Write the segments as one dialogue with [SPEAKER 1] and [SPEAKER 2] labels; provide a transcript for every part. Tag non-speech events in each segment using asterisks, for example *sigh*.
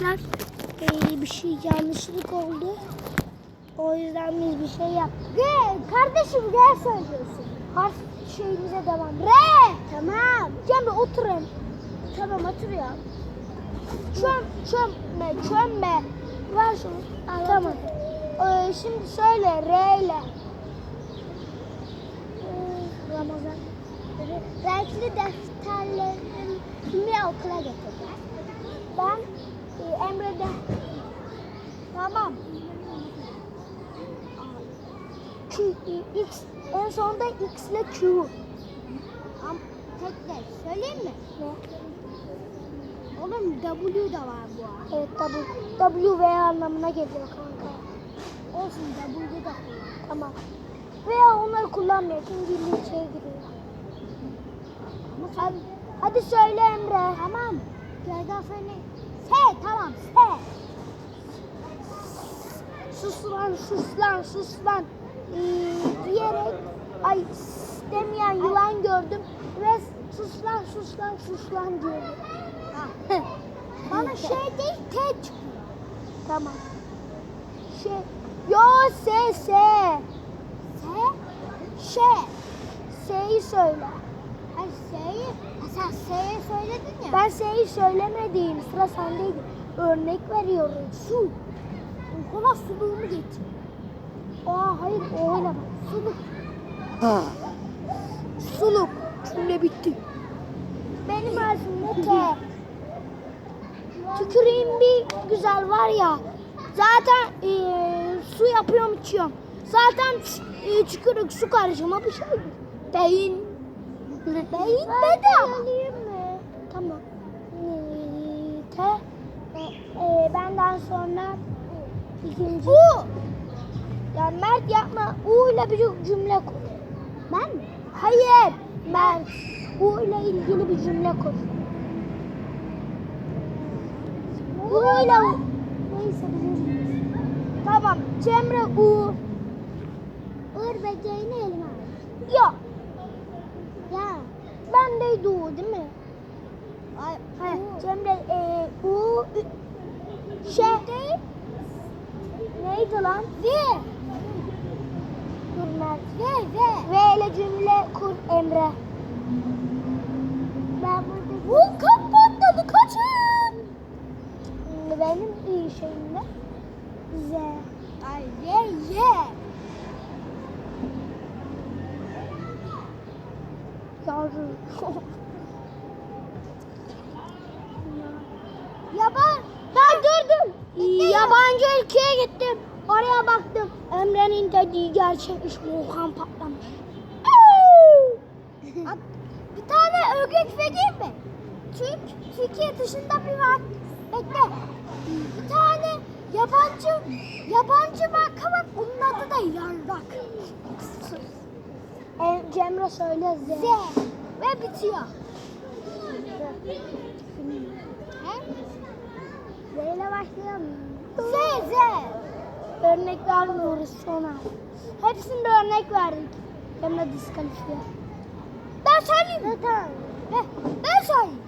[SPEAKER 1] Eee, bir şey yanlışlık oldu. O yüzden biz bir şey yaptık.
[SPEAKER 2] Gel kardeşim gel söylüyorsun.
[SPEAKER 1] Harf şeyimize devam.
[SPEAKER 2] Re. Tamam.
[SPEAKER 1] Cemre oturun.
[SPEAKER 2] Tamam oturuyor.
[SPEAKER 1] Çöm, çömme, çömme. Ver şunu. Tamam. Ee, şimdi söyle R ile.
[SPEAKER 2] Ee, Ramazan. Re- Renkli defterlerimi okula getirdiler.
[SPEAKER 1] Ben e, Emre'de.
[SPEAKER 2] Tamam.
[SPEAKER 1] Q, X. En sonunda X ile Q.
[SPEAKER 2] Am tekrar söyleyeyim mi?
[SPEAKER 1] Ne?
[SPEAKER 2] Oğlum W da var bu.
[SPEAKER 1] Evet W. W V anlamına geliyor kanka.
[SPEAKER 2] Olsun W da.
[SPEAKER 1] Tamam. Veya onları kullanmıyor. Çünkü şeye giriyor. Hadi, hadi söyle Emre.
[SPEAKER 2] Tamam. Yerden söyle. S.
[SPEAKER 1] Sus lan sus lan sus lan ee, diyerek ay demeyen yılan gördüm ve sus lan sus lan sus lan diyorum.
[SPEAKER 2] Ha. Bana şey değil T çıkıyor.
[SPEAKER 1] Tamam. Şey yo S S
[SPEAKER 2] S.
[SPEAKER 1] Ş S'yi söyle.
[SPEAKER 2] Hayır S'yi. Ha, sen S'yi söyledin ya.
[SPEAKER 1] Ben S'yi söylemedim. Sıra sendeydi. Örnek veriyorum. Su.
[SPEAKER 2] Okula suluğumu getir.
[SPEAKER 1] Aa hayır o oynama. Suluk. Suluk. Cümle bitti. Benim harfim T. Tüküreyim bir güzel var ya. Zaten eee, su yapıyorum içiyorum. Zaten eee, tükürük su karışımı bir şey. Beyin. Beyin bedava. Tamam. Eee, T. E, benden sonra ikinci. U. Ya Mert yapma. U ile bir cümle kur.
[SPEAKER 2] Ben mi?
[SPEAKER 1] Hayır. Mert. U ile ilgili bir cümle kur. U ile U. Neyse bizim. Tamam. Cemre U.
[SPEAKER 2] Uğur böceğini elime al.
[SPEAKER 1] Ya.
[SPEAKER 2] Ya.
[SPEAKER 1] Bendeydi U değil mi?
[SPEAKER 2] Ay,
[SPEAKER 1] He.
[SPEAKER 2] U.
[SPEAKER 1] Cemre e, U. Şey. Neydi lan?
[SPEAKER 2] V.
[SPEAKER 1] Mert.
[SPEAKER 2] V. V.
[SPEAKER 1] V ile cümle kur Emre.
[SPEAKER 2] Ben burada.
[SPEAKER 1] Volkan patladı kaçın. Benim iyi şeyimde. Z.
[SPEAKER 2] Ay Y. Y.
[SPEAKER 1] Yavrum. *laughs* Yabancı ülkeye gittim. Oraya baktım. Emre'nin dediği gerçekmiş. Volkan patlamış.
[SPEAKER 2] At- bir tane örgek vereyim mi? Türk, Türkiye dışında bir var. Bekle. Bir tane yabancı yabancı marka var. Onun adı da Yarrak.
[SPEAKER 1] E, Cemre söyle Z.
[SPEAKER 2] Z. Ve bitiyor.
[SPEAKER 1] Z ile başlayalım.
[SPEAKER 2] Z.
[SPEAKER 1] Örnek vermiyoruz sonra. Hepsinde örnek verdik. Cemre diskalifiye.
[SPEAKER 2] Ben söyleyeyim?
[SPEAKER 1] Tamam.
[SPEAKER 2] He, ben söyleyeyim.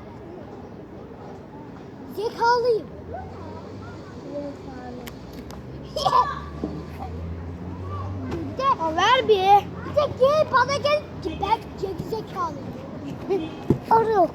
[SPEAKER 2] Zekalıyım. bir de,
[SPEAKER 1] Ha, ver bir.
[SPEAKER 2] bir de gel bana gel ki ben geri zekalıyım.
[SPEAKER 1] Arıyor.